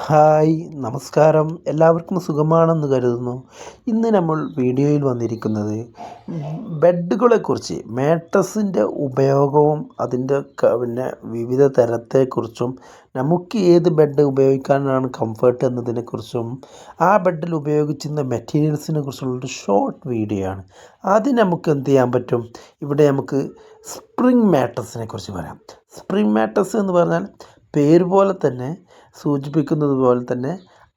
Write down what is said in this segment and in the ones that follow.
Hi നമസ്കാരം. എല്ലാവർക്കും സുഖമാണെന്ന് കരുതുന്നു. ഇന്ന് നമ്മൾ വീഡിയോയിൽ വന്നിരിക്കുന്നത് ബെഡുകളെക്കുറിച്ച് മാട്രസിന്റെ ഉപയോഗവും അതിന്റെ പിന്നെ വിവിധ തരത്തെക്കുറിച്ചും നമുക്ക് ഏത് ബെഡ് ഉപയോഗിക്കാനാണ് കംഫർട്ട് എന്നതിനെക്കുറിച്ചും ആ ബെഡിൽ ഉപയോഗിച്ചിരുന്ന മെറ്റീരിയൽസിനെ കുറിച്ചുള്ളൊരു ഷോർട്ട് വീഡിയോ ആണ് ആദ്യം നമുക്ക് എന്ത് ചെയ്യാൻ പറ്റും? ഇവിടെ നമുക്ക് സ്പ്രിംഗ് മാട്രസിനെ കുറിച്ച് പറയാം. സ്പ്രിംഗ് മാട്രസ് എന്ന് പറഞ്ഞാൽ പേര് പോലെ തന്നെ സൂചിപ്പിക്കുന്നത് പോലെ തന്നെ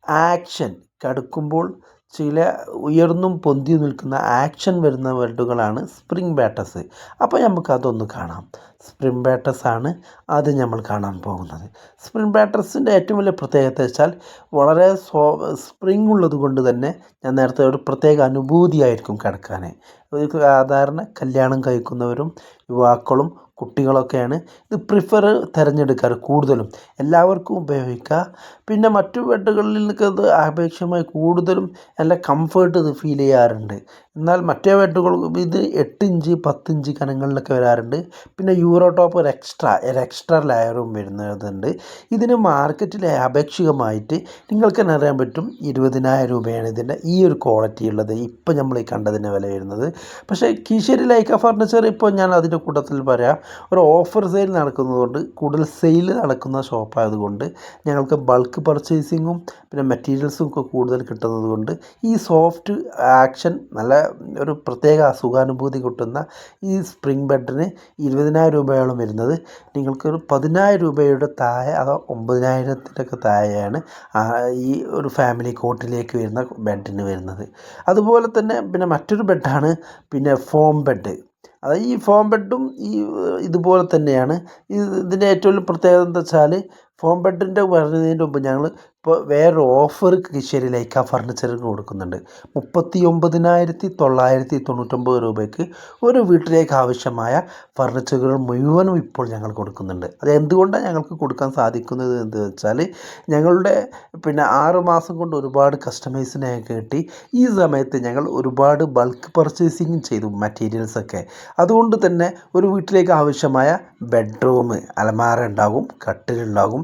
ആക്ഷൻ. കടുക്കുമ്പോൾ ചില ഉയർന്നും പൊന്തി നിൽക്കുന്ന ആക്ഷൻ വരുന്ന വേർഡുകളാണ് സ്പ്രിംഗ് ബാറ്റസ്. അപ്പോൾ നമുക്ക് അതൊന്ന് കാണാം. സ്പ്രിംഗ് ബാറ്റസ് ആണ് അത് നമ്മൾ കാണാൻ പോകുന്നത്. സ്പ്രിംഗ് ബാറ്റസിന്റെ ഏറ്റവും വലിയ പ്രത്യേകത വെച്ചാൽ വളരെ സോ സ്പ്രിംഗ് ഉള്ളത് കൊണ്ട് തന്നെ ഞാൻ നേരത്തെ ഒരു പ്രത്യേക അനുഭൂതിയായിരിക്കും കിടക്കാൻ സാധാരണ കല്യാണം കഴിക്കുന്നവരും യുവാക്കളും കുട്ടികളൊക്കെയാണ്. ഇത് പ്രിഫർ തിരഞ്ഞെടുക്കാറ് കൂടുതലും. എല്ലാവർക്കും ഉപയോഗിക്കുക പിന്നെ മറ്റു ബെഡുകളിൽ നിന്നൊക്കെ അപേക്ഷമായി കൂടുതലും നല്ല കംഫേർട്ട് ഇത് ഫീൽ ചെയ്യാറുണ്ട്. എന്നാൽ മറ്റേ ബെഡുകൾ ഇത് എട്ട് ഇഞ്ച് പത്ത് ഇഞ്ച് കനങ്ങളിലൊക്കെ വരാറുണ്ട്. പിന്നെ യൂറോ ടോപ്പ് ഒരു എക്സ്ട്രാ ഒരു എക്സ്ട്രാ ലെയറും വരുന്നതുണ്ട്. ഇതിന് മാർക്കറ്റിൽ അപേക്ഷികമായിട്ട് നിങ്ങൾക്ക് തന്നെ അറിയാൻ പറ്റും ഇരുപതിനായിരം രൂപയാണ് ഇതിന്റെ ഈ ഒരു ക്വാളിറ്റി ഉള്ളത്. ഇപ്പം നമ്മൾ ഈ കണ്ടതിന്റെ വില വരുന്നത്. പക്ഷേ കീശേരി ലൈക്ക ഫർണിച്ചർ ഇപ്പോൾ ഞാൻ അതിന്റെ കൂട്ടത്തിൽ പറയാം. ഒരു ഓഫർ സെയിൽ നടക്കുന്നതുകൊണ്ട് കൂടുതൽ സെയിൽ നടക്കുന്ന ഷോപ്പായതുകൊണ്ട് ഞങ്ങൾക്ക് ബൾക്ക് പർച്ചേസിങ്ങും പിന്നെ മെറ്റീരിയൽസും ഒക്കെ കൂടുതൽ കിട്ടുന്നത് കൊണ്ട് ഈ സോഫ്റ്റ് ആക്ഷൻ നല്ല ഒരു പ്രത്യേക സുഖാനുഭൂതി കിട്ടുന്ന ഈ സ്പ്രിംഗ് ബെഡിന് ഇരുപതിനായിരം രൂപയോളം വരുന്നത്. നിങ്ങൾക്കൊരു പതിനായിരം രൂപയുടെ താഴെ അതോ ഒമ്പതിനായിരത്തിന്റെയൊക്കെ താഴെയാണ് ഈ ഒരു ഫാമിലി കോട്ടിലേക്ക് വരുന്ന ബെഡിന് വരുന്നത്. അതുപോലെ തന്നെ പിന്നെ മറ്റൊരു ബെഡാണ് പിന്നെ ഫോം ബെഡ്. അതായത് ഈ ഫോം ബെഡും ഈ ഇതുപോലെ തന്നെയാണ്. ഇത് ഇതിന്റെ ഏറ്റവും വലിയ പ്രത്യേകത എന്താ വെച്ചാൽ ഫോം ബെഡിന്റെ വരുന്നതിന് മുമ്പ് ഞങ്ങൾ ഇപ്പോൾ വേറൊരു ഓഫർ കിശ്ശേരി ലൈക്ക ഫർണിച്ചറിന് കൊടുക്കുന്നുണ്ട് മുപ്പത്തി ഒമ്പതിനായിരത്തി തൊള്ളായിരത്തി തൊണ്ണൂറ്റൊമ്പത് രൂപയ്ക്ക് ഒരു വീട്ടിലേക്ക് ആവശ്യമായ ഫർണിച്ചറുകൾ മുഴുവനും ഇപ്പോൾ ഞങ്ങൾ കൊടുക്കുന്നുണ്ട്. അത് എന്തുകൊണ്ടാണ് ഞങ്ങൾക്ക് കൊടുക്കാൻ സാധിക്കുന്നത് എന്ന് വെച്ചാൽ ഞങ്ങളുടെ പിന്നെ ആറ് മാസം കൊണ്ട് ഒരുപാട് കസ്റ്റമേഴ്സിനെ കിട്ടി ഈ സമയത്ത് ഞങ്ങൾ ഒരുപാട് ബൾക്ക് പർച്ചേസിങ് ചെയ്തു മെറ്റീരിയൽസൊക്കെ അതുകൊണ്ട് തന്നെ ഒരു വീട്ടിലേക്ക് ആവശ്യമായ ബെഡ്റൂം അലമാര ഉണ്ടാകും കട്ടിലുണ്ടാകും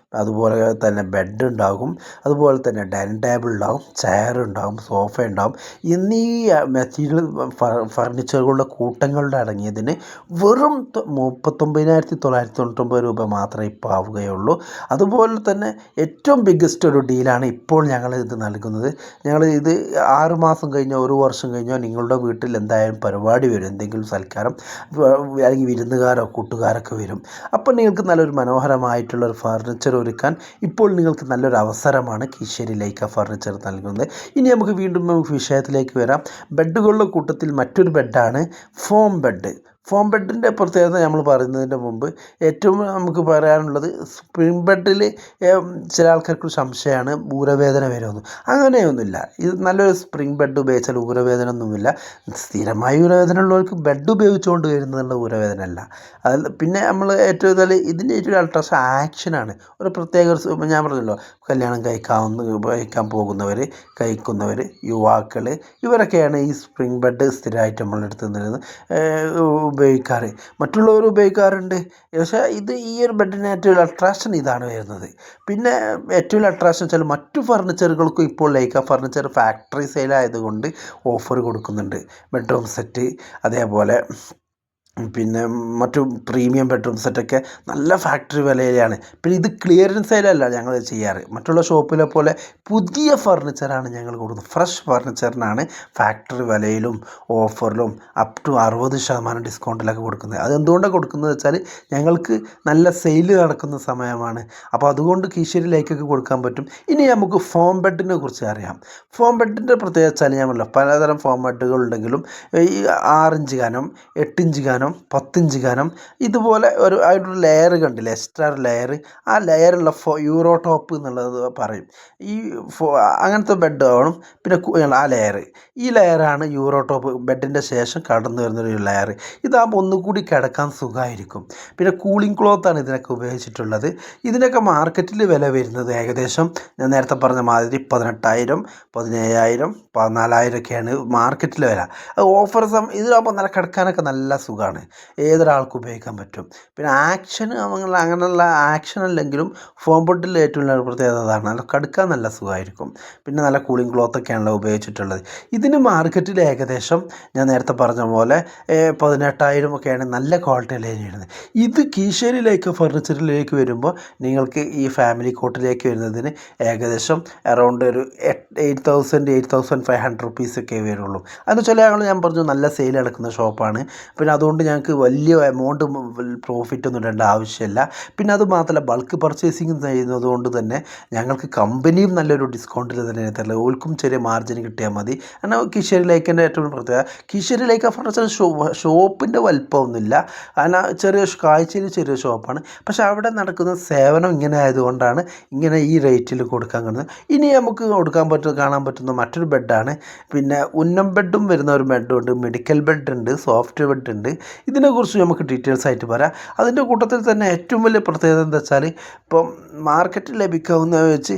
അതുപോലെ തന്നെ ബെഡ് ഉണ്ടാകും. അതുപോലെ തന്നെ ഡൈനിങ് ടേബിൾ ഉണ്ടാകും ചെയർ ഉണ്ടാകും സോഫ ഉണ്ടാകും. എന്നീ മെറ്റീരിയൽ ഫർണിച്ചറുകളുടെ കൂട്ടങ്ങളുടെ അടങ്ങിയതിന് വെറും മുപ്പത്തൊമ്പതിനായിരത്തി തൊള്ളായിരത്തി തൊണ്ണൂറ്റൊമ്പത് രൂപ മാത്രമേ ഇപ്പോൾ ആവുകയുള്ളൂ. അതുപോലെ തന്നെ ഏറ്റവും ബിഗ്ഗസ്റ്റ് ഒരു ഡീലാണ് ഇപ്പോൾ ഞങ്ങൾ ഇത് നൽകുന്നത്. ഞങ്ങൾ ഇത് ആറ് മാസം കഴിഞ്ഞോ ഒരു വർഷം കഴിഞ്ഞോ നിങ്ങളുടെ വീട്ടിൽ എന്തായാലും പരിപാടി വരും. എന്തെങ്കിലും സൽക്കാരം അല്ലെങ്കിൽ വിരുന്നുകാരോ കൂട്ടുകാരൊക്കെ വരും. അപ്പോൾ നിങ്ങൾക്ക് നല്ലൊരു മനോഹരമായിട്ടുള്ള ഒരു ഫർണിച്ചർ ഒരുക്കാൻ ഇപ്പോൾ നിങ്ങൾക്ക് നല്ലൊരു അവസരമാണ് കീശ്ശേരി ലൈക്ക ഫർണിച്ചർ നൽകുന്നത്. ഇനി നമുക്ക് വീണ്ടും നമുക്ക് വിഷയത്തിലേക്ക് വരാം. ബെഡുകളുടെ കൂട്ടത്തിൽ മറ്റൊരു ബെഡാണ് ഫോം ബെഡ്. ഫോം ബെഡിന്റെ പ്രത്യേകത നമ്മൾ പറയുന്നതിന്റെ മുമ്പ് ഏറ്റവും നമുക്ക് പറയാനുള്ളത് സ്പ്രിംഗ് ബെഡിൽ ചില ആൾക്കാർക്ക് സംശയമാണ് ഊരവേദന വരുമെന്ന്. അങ്ങനെയൊന്നുമില്ല. ഇത് നല്ലൊരു സ്പ്രിംഗ് ബെഡ് ഉപയോഗിച്ചാൽ ഊരവേദന ഒന്നുമില്ല സ്ഥിരമായി ഊരവേദന ഉള്ളവർക്ക് ബെഡ് ഉപയോഗിച്ചുകൊണ്ട് വരുന്നുള്ള ഊരവേദന അല്ല അത് പിന്നെ നമ്മൾ ഏറ്റവും കൂടുതൽ ഇതിന്റെ ഏറ്റവും അൾട്രാസ് ആക്ഷനാണ്. ഒരു പ്രത്യേക ഞാൻ പറഞ്ഞല്ലോ കല്യാണം കഴിക്കാവുന്ന കഴിക്കാൻ പോകുന്നവർ കഴിക്കുന്നവർ യുവാക്കൾ ഇവരൊക്കെയാണ് ഈ സ്പ്രിംഗ് ബെഡ് സ്ഥിരമായിട്ട് നമ്മളെടുത്ത് നിന്നിരുന്നത്. ഉപയോഗിക്കാറ്. മറ്റുള്ളവർ ഉപയോഗിക്കാറുണ്ട്. പക്ഷേ ഇത് ഈ ഒരു ബെഡിന് ഏറ്റവും അട്രാക്ഷൻ ഇതാണ് വരുന്നത്. പിന്നെ ഏറ്റവും അട്രാക്ഷൻ വെച്ചാൽ മറ്റു ഫർണിച്ചറുകൾക്കും ഇപ്പോൾ ലൈക്ക ഫർണിച്ചർ ഫാക്ടറി സെയിലായതുകൊണ്ട് ഓഫർ കൊടുക്കുന്നുണ്ട്. ബെഡ്റൂം സെറ്റ് അതേപോലെ പിന്നെ മറ്റു പ്രീമിയം ബെഡ്റൂം സെറ്റൊക്കെ നല്ല ഫാക്ടറി വിലയിലാണ്. പിന്നെ ഇത് ക്ലിയറൻസ് സെയിലല്ല ഞങ്ങൾ ചെയ്യാറ്. മറ്റുള്ള ഷോപ്പിലെ പോലെ പുതിയ ഫർണിച്ചറാണ് ഞങ്ങൾ കൊടുക്കുന്നത്. ഫ്രഷ് ഫർണിച്ചറിനാണ് ഫാക്ടറി വിലയിലും ഓഫറിലും അപ് ടു അറുപത് ശതമാനം ഡിസ്കൗണ്ടിലൊക്കെ കൊടുക്കുന്നത്. അതെന്തുകൊണ്ടാണ് കൊടുക്കുന്നത് വെച്ചാൽ ഞങ്ങൾക്ക് നല്ല സെയിൽ നടക്കുന്ന സമയമാണ്. അപ്പോൾ അതുകൊണ്ട് കീശ്ശേരിയിലേക്കൊക്കെ കൊടുക്കാൻ പറ്റും. ഇനി നമുക്ക് ഫോം ബെഡിനെ കുറിച്ച് അറിയാം. ഫോം ബെഡിന്റെ പ്രത്യേകത വെച്ചാൽ ഞാൻ പറഞ്ഞില്ല പലതരം ഫോം ബെഡുകൾ ഉണ്ടെങ്കിലും ഈ ആറിഞ്ച് കാനം എട്ടിഞ്ച് കനം പത്തിഞ്ച് കനം ഇതുപോലെ ഒരു ആയിട്ടൊരു ലെയർ കണ്ടില്ലേ? എക്സ്ട്രാ ലെയർ ആ ലെയറുള്ള ഫോ യൂറോ ടോപ്പ് എന്നുള്ളത് പറയും. ഈ ഫോ അങ്ങനത്തെ ബെഡ് ആവണം. പിന്നെ ആ ലെയർ ഈ ലെയറാണ് യൂറോ ടോപ്പ് ബെഡിന്റെ ശേഷം കടന്നു വരുന്നൊരു ലെയർ ഇതാകുമ്പോൾ ഒന്നുകൂടി കിടക്കാൻ സുഖമായിരിക്കും പിന്നെ കൂളിംഗ് ക്ലോത്താണ് ഇതിനൊക്കെ ഉപയോഗിച്ചിട്ടുള്ളത്. ഇതിനൊക്കെ മാർക്കറ്റിൽ വില വരുന്നത് ഏകദേശം ഞാൻ നേരത്തെ പറഞ്ഞ മാതിരി പതിനെട്ടായിരം പതിനേഴായിരം പതിനാലായിരം ഒക്കെയാണ് മാർക്കറ്റിൽ വില. ഓഫർ സമയം ഇതിലാകുമ്പോൾ നല്ല കിടക്കാനൊക്കെ നല്ല സുഖമാണ് കംഫർട്ടാണ് ഏതൊരാൾക്കും ഉപയോഗിക്കാൻ പറ്റും? പിന്നെ ആക്ഷൻ അങ്ങനെയുള്ള അങ്ങനെയുള്ള ആക്ഷൻ അല്ലെങ്കിലും ഫോം ബോട്ടിൽ ഏറ്റവും നല്ല പ്രത്യേകത അതാണ്. നല്ല കടുക്കാൻ നല്ല സുഖമായിരിക്കും. പിന്നെ നല്ല കൂളിംഗ് ക്ലോത്തൊക്കെയാണല്ലോ ഉപയോഗിച്ചിട്ടുള്ളത്. ഇതിന് മാർക്കറ്റിൽ ഏകദേശം ഞാൻ നേരത്തെ പറഞ്ഞ പോലെ പതിനെട്ടായിരം ഒക്കെയാണ് നല്ല ക്വാളിറ്റിയിലേക്ക് വരുന്നത് ഇത് കീശേരിയിലേക്ക് ഫർണിച്ചറിലേക്ക് വരുമ്പോൾ നിങ്ങൾക്ക് ഈ ഫാമിലി കോട്ടിലേക്ക് വരുന്നതിന് ഏകദേശം അറൗണ്ട് ഒരു eight thousand eight thousand five hundred റുപ്പീസൊക്കെ വരുള്ളൂ. അതെന്ന് വെച്ചാൽ ഞങ്ങൾ ഞാൻ പറഞ്ഞു നല്ല സെയിൽ നടക്കുന്ന ഷോപ്പാണ് പിന്നെ അതുകൊണ്ട് ഞങ്ങൾക്ക് വലിയ എമൗണ്ട് പ്രോഫിറ്റ് ഒന്നും ഇടേണ്ട ആവശ്യമില്ല. പിന്നെ അത് മാത്രമല്ല ബൾക്ക് പർച്ചേസിങ് ചെയ്യുന്നത് കൊണ്ട് തന്നെ ഞങ്ങൾക്ക് കമ്പനിയും നല്ലൊരു ഡിസ്കൗണ്ടിൽ തന്നെ തരില്ല. ഓൾക്കും ചെറിയ മാർജിൻ കിട്ടിയാൽ മതി. കാരണം കിഷേരി ലേക്കിന്റെ ഏറ്റവും പ്രത്യേകത കിഷേരി ലേക്ക് ഫർണിച്ചർ ഷോ ഷോപ്പിന്റെ വലിപ്പമൊന്നുമില്ല. കാരണം ചെറിയ കാഴ്ചയിൽ ചെറിയ ഷോപ്പാണ് പക്ഷേ അവിടെ നടക്കുന്ന സേവനം ഇങ്ങനെ ആയതുകൊണ്ടാണ് ഇങ്ങനെ ഈ റേറ്റിൽ കൊടുക്കാൻ കഴിയുന്നത് ഇനി നമുക്ക് കൊടുക്കാൻ പറ്റുന്ന കാണാൻ പറ്റുന്ന മറ്റൊരു ബെഡാണ് പിന്നെ ഉന്നം ബെഡും വരുന്ന ഒരു ബെഡും ഉണ്ട്. മെഡിക്കൽ ബെഡ് ഉണ്ട് സോഫ്റ്റ് ബെഡ് ഉണ്ട്. ഇതിനെക്കുറിച്ച് നമുക്ക് ഡീറ്റെയിൽസ് ആയിട്ട് പറയാം. അതിന്റെ കൂട്ടത്തിൽ തന്നെ ഏറ്റവും വലിയ പ്രത്യേകത എന്താ വെച്ചാൽ ഇപ്പം മാർക്കറ്റിൽ ലഭിക്കാവുന്ന വെച്ച്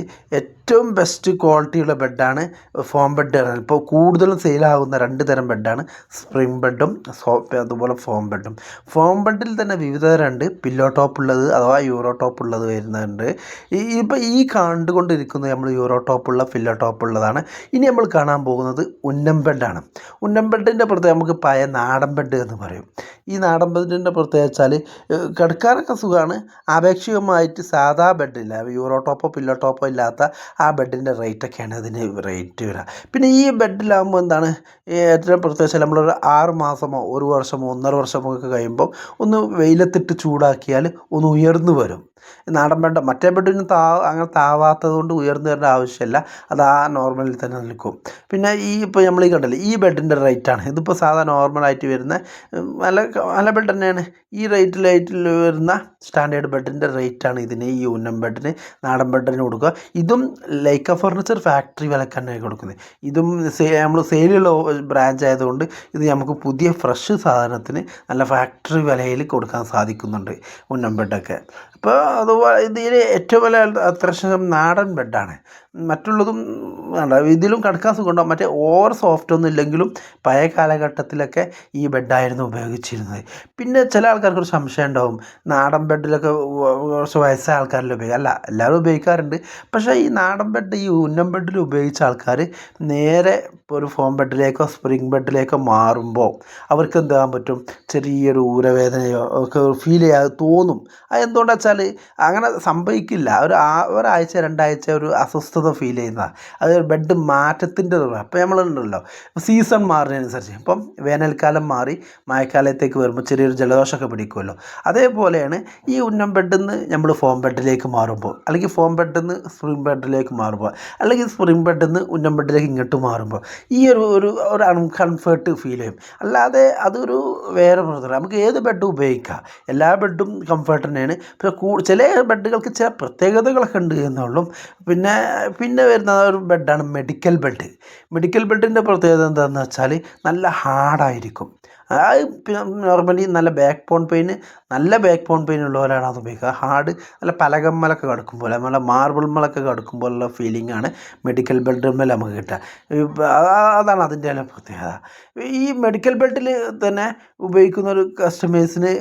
ഏറ്റവും ബെസ്റ്റ് ക്വാളിറ്റിയുള്ള ബെഡാണ് ഫോം ബെഡ് ഇപ്പോൾ കൂടുതലും സെയിലാകുന്ന രണ്ട് തരം ബെഡാണ് സ്പ്രിംഗ് ബെഡും സോ അതുപോലെ ഫോം ബെഡും ഫോം ബെഡിൽ തന്നെ വിവിധ തരമുണ്ട് പില്ലോ ടോപ്പ് ഉള്ളത് അഥവാ യൂറോ ടോപ്പ് ഉള്ളത് വരുന്നുണ്ട്. ഈ ഇപ്പോൾ ഈ കണ്ടുകൊണ്ടിരിക്കുന്നത് നമ്മൾ യൂറോ ടോപ്പ് ഉള്ള പില്ലോ ടോപ്പ് ഉള്ളതാണ്. ഇനി നമ്മൾ കാണാൻ പോകുന്നത് ഉന്നം ബെഡാണ് ഉന്നം ബെഡിന്റെ പ്രത്യേകം നമുക്ക് പഴയ നാടൻ ബെഡ് എന്ന് പറയും. ഈ നാടൻ ബെഡിന്റെ പ്രത്യേകത വെച്ചാൽ കിടക്കാനൊക്കെ സുഖമാണ്. ആപേക്ഷികമായിട്ട് സാധാ ബെഡില്ല യൂറോ ടോപ്പോ പില്ലോ ടോപ്പോ ഇല്ലാത്ത ആ ബെഡിന്റെ റേറ്റൊക്കെയാണ് അതിന് റേറ്റ് വരിക. പിന്നെ ഈ ബെഡിലാകുമ്പോൾ എന്താണ്? ഏറ്റവും പ്രത്യേകിച്ച് നമ്മളൊരു ആറ് മാസമോ ഒരു വർഷമോ ഒന്നര വർഷമോ ഒക്കെ കഴിയുമ്പോൾ ഒന്ന് വെയിലത്തിട്ട് ചൂടാക്കിയാൽ ഒന്ന് ഉയർന്നു വരും. നാടൻ ബെഡ് മറ്റേ ബെഡിന് താ അങ്ങനെ താവാത്തത് കൊണ്ട് ഉയർന്നു വരേണ്ട ആവശ്യമില്ല. അത് ആ നോർമലിൽ തന്നെ നിൽക്കും. പിന്നെ ഈ ഇപ്പോൾ നമ്മൾ ഈ കണ്ടില്ലേ ഈ ബെഡിന്റെ റേറ്റാണ്. ഇതിപ്പോൾ സാധാ നോർമലായിട്ട് വരുന്ന നല്ല നല്ല ബെഡ് തന്നെയാണ്. ഈ റേറ്റിലായിട്ട് വരുന്ന സ്റ്റാൻഡേർഡ് ബെഡിന്റെ റേറ്റാണ് ഇതിന് ഈ ഉന്നം ബെഡിന് നാടൻ ബെഡിന് കൊടുക്കുക. ഇതും ലൈക്ക ഫർണിച്ചർ ഫാക്ടറി വിലക്കന്നെ കൊടുക്കുന്നത്. ഇതും നമ്മൾ സെയിലുള്ള ബ്രാഞ്ച് ആയതുകൊണ്ട് ഇത് നമുക്ക് പുതിയ ഫ്രഷ് സാധനത്തിന് നല്ല ഫാക്ടറി വിലയിൽ കൊടുക്കാൻ സാധിക്കുന്നുണ്ട്. ഉന്നം ബെഡൊക്കെ അത് ഇതിൽ ഏറ്റവും വലിയ അത്യാവശ്യം നാടൻ ബെഡാണ്. മറ്റുള്ളതും വേണ്ട ഇതിലും കിടക്കാൻ സുഖമുണ്ടാകും മറ്റേ ഓവർ സോഫ്റ്റ് ഒന്നും ഇല്ലെങ്കിലും പഴയ കാലഘട്ടത്തിലൊക്കെ ഈ ബെഡായിരുന്നു ഉപയോഗിച്ചിരുന്നത്. പിന്നെ ചില ആൾക്കാർക്ക് ഒരു സംശയം ഉണ്ടാവും. നാടൻ ബെഡിലൊക്കെ കുറച്ച് വയസ്സായ ആൾക്കാരിൽ ഉപയോഗിക്കുക അല്ല എല്ലാവരും ഉപയോഗിക്കാറുണ്ട്. പക്ഷേ ഈ നാടൻ ബെഡ് ഈ ഉന്നം ബെഡിൽ ഉപയോഗിച്ച ആൾക്കാർ നേരെ ഇപ്പോൾ ഒരു ഫോം ബെഡിലേക്കോ സ്പ്രിംഗ് ബെഡിലേക്കോ മാറുമ്പോൾ അവർക്ക് എന്താകാൻ പറ്റും? ചെറിയൊരു ഊരവേദനയോ ഒക്കെ ഫീൽ ചെയ്യാതെ തോന്നും. അത് എന്തുകൊണ്ടാണെന്ന് വെച്ചാൽ അങ്ങനെ സംഭവിക്കില്ല. ഒരു ഒരാഴ്ച രണ്ടാഴ്ച ഒരു അസ്വസ്ഥത ഫീൽ ചെയ്യുന്ന അത് ബെഡ് മാറ്റത്തിന്റെ അപ്പോൾ നമ്മളുണ്ടല്ലോ സീസൺ മാറുന്നതിനനുസരിച്ച്. ഇപ്പം വേനൽക്കാലം മാറി മഴക്കാലത്തേക്ക് വരുമ്പോൾ ചെറിയൊരു ജലദോഷമൊക്കെ പിടിക്കുമല്ലോ. അതേപോലെയാണ് ഈ ഉന്നം ബെഡിൽ നിന്ന് നമ്മൾ ഫോം ബെഡിലേക്ക് മാറുമ്പോൾ അല്ലെങ്കിൽ ഫോം ബെഡിൽ നിന്ന് സ്പ്രിംഗ് ബെഡിലേക്ക് മാറുമ്പോൾ അല്ലെങ്കിൽ സ്പ്രിംഗ് ബെഡിൽ നിന്ന് ഉന്നം ബെഡിലേക്ക് ഇങ്ങോട്ട് മാറുമ്പോൾ ഈ ഒരു ഒരു ഒരു അൺകംഫേർട്ട് ഫീൽ ചെയ്യും. അല്ലാതെ അതൊരു വേറെ പ്രശ്നം നമുക്ക് ഏത് ബെഡും ഉപയോഗിക്കാം. എല്ലാ ബെഡും കംഫർട്ട് തന്നെയാണ്. പക്ഷേ ചില ബെഡുകൾക്ക് ചില പ്രത്യേകതകളൊക്കെ ഉണ്ട് എന്നുള്ളൂ പിന്നെ പിന്നെ വരുന്ന ഒരു ബെഡാണ് മെഡിക്കൽ ബെഡ്. മെഡിക്കൽ ബെഡിന്റെ പ്രത്യേകത എന്താണെന്ന് വെച്ചാൽ നല്ല ഹാർഡായിരിക്കും. നോർമലി നല്ല ബാക്ക് ബോൺ പെയിന് നല്ല ബാക്ക് ബോൺ പെയിൻ ഉള്ളവരാണ് അത് ഉപയോഗിക്കുക. ഹാർഡ് നല്ല പലകമ്മലൊക്കെ കിടക്കുമ്പോൾ നമ്മളെ മാർബിൾമലൊക്കെ കിടക്കുമ്പോഴുള്ള ഫീലിംഗ് ആണ് മെഡിക്കൽ ബെൽറ്റിൽ നമുക്ക് കിട്ടുക. അതാണ് അതിന്റെ എല്ലാം പ്രത്യേകത. ഈ മെഡിക്കൽ ബെൽറ്റിൽ തന്നെ ഉപയോഗിക്കുന്ന ഒരു കസ്റ്റമേഴ്സിന്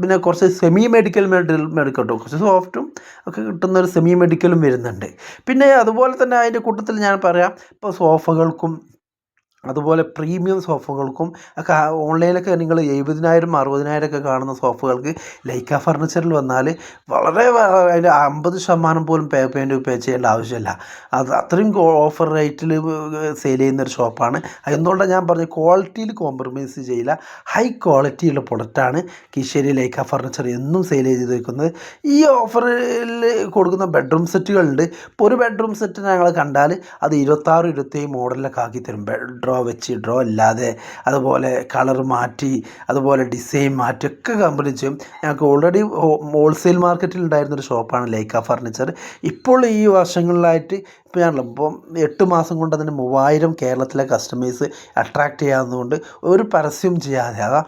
പിന്നെ കുറച്ച് സെമി മെഡിക്കൽ മെഡിക്കൽ മെഡിക്കൽ കുറച്ച് സോഫ്റ്റും ഒക്കെ കിട്ടുന്ന ഒരു സെമി മെഡിക്കലും വരുന്നുണ്ട്. പിന്നെ അതുപോലെ തന്നെ അതിന്റെ കൂട്ടത്തിൽ ഞാൻ പറയാം ഇപ്പോൾ സോഫകൾക്കും അതുപോലെ പ്രീമിയം സോഫകൾക്കും ഒക്കെ ഓൺലൈനിലൊക്കെ നിങ്ങൾ എഴുപതിനായിരം അറുപതിനായിരം ഒക്കെ കാണുന്ന സോഫകൾക്ക് ലൈക്ക ഫർണിച്ചറിൽ വന്നാൽ വളരെ അതിന്റെ അമ്പത് ശതമാനം പോലും പേ പേയ്മെന്റ് പേ ചെയ്യേണ്ട ആവശ്യമില്ല. അത് അത്രയും ഓഫർ റേറ്റിൽ സെയിൽ ചെയ്യുന്ന ഒരു ഷോപ്പാണ്. അതുകൊണ്ടാണ് ഞാൻ പറഞ്ഞത്? ക്വാളിറ്റിയിൽ കോംപ്രമൈസ് ചെയ്യില്ല. ഹൈ ക്വാളിറ്റിയുള്ള പ്രൊഡക്റ്റാണ് കിഷേരി ലൈക്ക ഫർണിച്ചർ എന്നും സെയിൽ ചെയ്ത് വെക്കുന്നത്. ഈ ഓഫറിൽ കൊടുക്കുന്ന ബെഡ്റൂം സെറ്റുകളുണ്ട് ഇപ്പോൾ ഒരു ബെഡ്റൂം സെറ്റ് ഞങ്ങൾ കണ്ടാൽ അത് ഇരുപത്താറ് ഇരുപത്തേഴ് മോഡലിലൊക്കെ ആക്കി തരും. ഡ്രോ വെച്ച് ഡ്രോ ഇല്ലാതെ അതുപോലെ കളർ മാറ്റി അതുപോലെ ഡിസൈൻ മാറ്റി ഒക്കെ കമ്പനി ചെയ്യും. ഞങ്ങൾക്ക് ഓൾറെഡി ഹോൾസെയിൽ മാർക്കറ്റിൽ ഉണ്ടായിരുന്നൊരു ഷോപ്പാണ് ലൈക്ക ഫർണിച്ചർ ഇപ്പോൾ ഈ വർഷങ്ങളിലായിട്ട് ഇപ്പോൾ ഞാനല്ലോ ഇപ്പം എട്ട് മാസം കൊണ്ട് അതിന് മൂവായിരം കേരളത്തിലെ കസ്റ്റമേഴ്സ് അട്രാക്റ്റ് ചെയ്യാവുന്നതുകൊണ്ട് ഒരു പരസ്യം ചെയ്യാതെ അതാ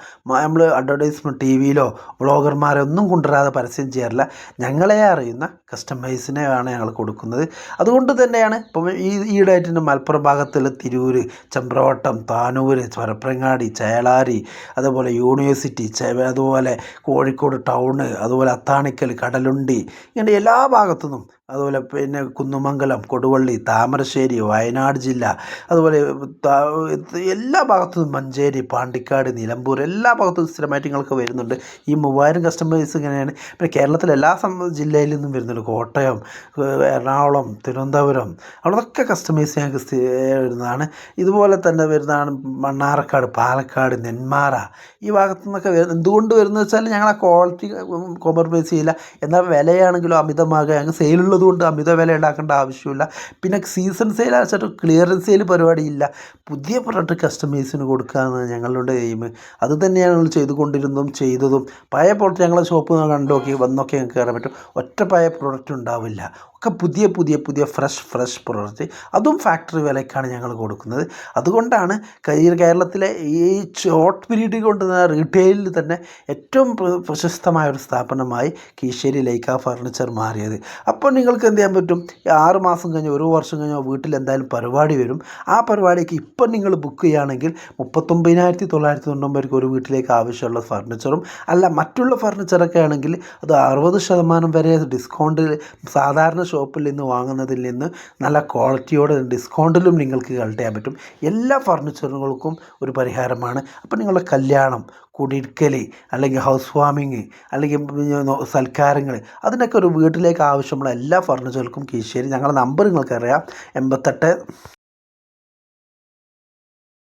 നമ്മൾ അഡ്വർടൈസ്മെന്റ് ടി വിയിലോ വ്ളോഗർമാരെ ഒന്നും കൊണ്ടുവരാതെ പരസ്യം ചെയ്യാറില്ല. ഞങ്ങളെ അറിയുന്ന കസ്റ്റമേഴ്സിനെയാണ് ഞങ്ങൾ കൊടുക്കുന്നത്. അതുകൊണ്ട് തന്നെയാണ് ഇപ്പം ഈ ഈയിടെയായിട്ട് തന്നെ മലപ്പുറം ഭാഗത്തുള്ള തിരൂര് ചമ്പ്രവട്ടം താനൂര് ചൊരപ്രങ്ങാടി ചേളാരി അതുപോലെ യൂണിവേഴ്സിറ്റി അതുപോലെ കോഴിക്കോട് ടൗണ് അതുപോലെ അത്താണിക്കൽ കടലുണ്ടി ഇങ്ങനെ എല്ലാ ഭാഗത്തുനിന്നും അതുപോലെ പിന്നെ കുന്നുമംഗലം കൊടുവള്ളി താമരശ്ശേരി വയനാട് ജില്ല അതുപോലെ എല്ലാ ഭാഗത്തും മഞ്ചേരി പാണ്ടിക്കാട് നിലമ്പൂർ എല്ലാ ഭാഗത്തും സ്ഥിരമായിട്ട് നിങ്ങൾക്ക് വരുന്നുണ്ട്. ഈ മൂവായിരം കസ്റ്റമേഴ്സ് ഇങ്ങനെയാണ്. പിന്നെ കേരളത്തിലെ എല്ലാ ജില്ലയിൽ നിന്നും വരുന്നുണ്ട്. കോട്ടയം എറണാകുളം തിരുവനന്തപുരം അവിടെയൊക്കെ കസ്റ്റമേഴ്സ് ഞങ്ങൾക്ക് വരുന്നതാണ്. ഇതുപോലെ തന്നെ വരുന്നതാണ് മണ്ണാർക്കാട് പാലക്കാട് നെന്മാറ. ഈ ഭാഗത്തു നിന്നൊക്കെ വരുന്നത് എന്തുകൊണ്ട് വരുന്നത് വെച്ചാൽ ഞങ്ങൾ ആ ക്വാളിറ്റി കോംപ്രമൈസ് ചെയ്യില്ല. എന്നാൽ വിലയാണെങ്കിലും അമിതമാകുക ഞങ്ങൾക്ക് സെയിലുള്ളത് കൊണ്ട് അമിത വില ഉണ്ടാക്കേണ്ട ആവശ്യമില്ല. പിന്നെ സീസൺ സെയിൽ വെച്ചിട്ട് ക്ലിയറൻസ് സെയിൽ പരിപാടിയില്ല. പുതിയ പ്രൊഡക്റ്റ് കസ്റ്റമേഴ്സിന് കൊടുക്കുക എന്നാണ് ഞങ്ങളുടെ എയിം അത് തന്നെയാണ് ഞങ്ങൾ ചെയ്തുകൊണ്ടിരുന്നതും ചെയ്തതും. പഴയ പ്രോഡക്റ്റ് ഞങ്ങളെ ഷോപ്പ് കണ്ടു നോക്കി വന്നൊക്കെ ഞങ്ങൾക്ക് കയറാൻ പറ്റും. ഒറ്റ പഴയ പ്രോഡക്റ്റ് ഉണ്ടാവില്ല. ഒക്കെ പുതിയ പുതിയ പുതിയ ഫ്രഷ് ഫ്രഷ് പ്രോഡക്റ്റ് അതും ഫാക്ടറി വിലയ്ക്കാണ് ഞങ്ങൾ കൊടുക്കുന്നത്. അതുകൊണ്ടാണ് കരിയർ കേരളത്തിലെ ഈ ഷോർട്ട് പീരീഡ് കൊണ്ട് തന്നെ റീറ്റെയിലിൽ തന്നെ ഏറ്റവും പ്രശസ്തമായ ഒരു സ്ഥാപനമായി കീശ്ശേരി ലൈക്ക ഫർണിച്ചർ മാറിയത്. അപ്പോൾ നിങ്ങൾക്ക് എന്ത് ചെയ്യാൻ പറ്റും? ആറ് മാസം കഴിഞ്ഞോ ഒരു വർഷം കഴിഞ്ഞോ വീട്ടിൽ എന്തായാലും പരിപാടി വരും. ആ പരിപാടിക്ക് ഇപ്പം നിങ്ങൾ ബുക്ക് ചെയ്യുകയാണെങ്കിൽ മുപ്പത്തൊമ്പതിനായിരത്തി തൊള്ളായിരത്തി തൊണ്ണൂമ്പേർക്ക് ഒരു വീട്ടിലേക്ക് ആവശ്യമുള്ള ഫർണിച്ചറും അല്ല മറ്റുള്ള ഫർണിച്ചറൊക്കെ ആണെങ്കിൽ അത് അറുപത് ശതമാനം വരെ ഡിസ്കൗണ്ടിൽ സാധാരണ ഷോപ്പിൽ നിന്ന് വാങ്ങുന്നതിൽ നിന്ന് നല്ല ക്വാളിറ്റിയോടെ ഡിസ്കൗണ്ടിലും നിങ്ങൾക്ക് കളക്ട് ചെയ്യാൻ പറ്റും. എല്ലാ ഫർണിച്ചറുകൾക്കും ഒരു പരിഹാരമാണ്. അപ്പോൾ നിങ്ങളുടെ കല്യാണം കുടിക്കൽ അല്ലെങ്കിൽ ഹൗസ് വാമിങ് അല്ലെങ്കിൽ സൽക്കാരങ്ങൾ അതിനൊക്കെ ഒരു വീട്ടിലേക്ക് ആവശ്യമുള്ള എല്ലാ ഫർണിച്ചറുകൾക്കും കീശേരി. ഞങ്ങളുടെ നമ്പർ നിങ്ങൾക്കറിയാം. എൺപത്തെട്ട്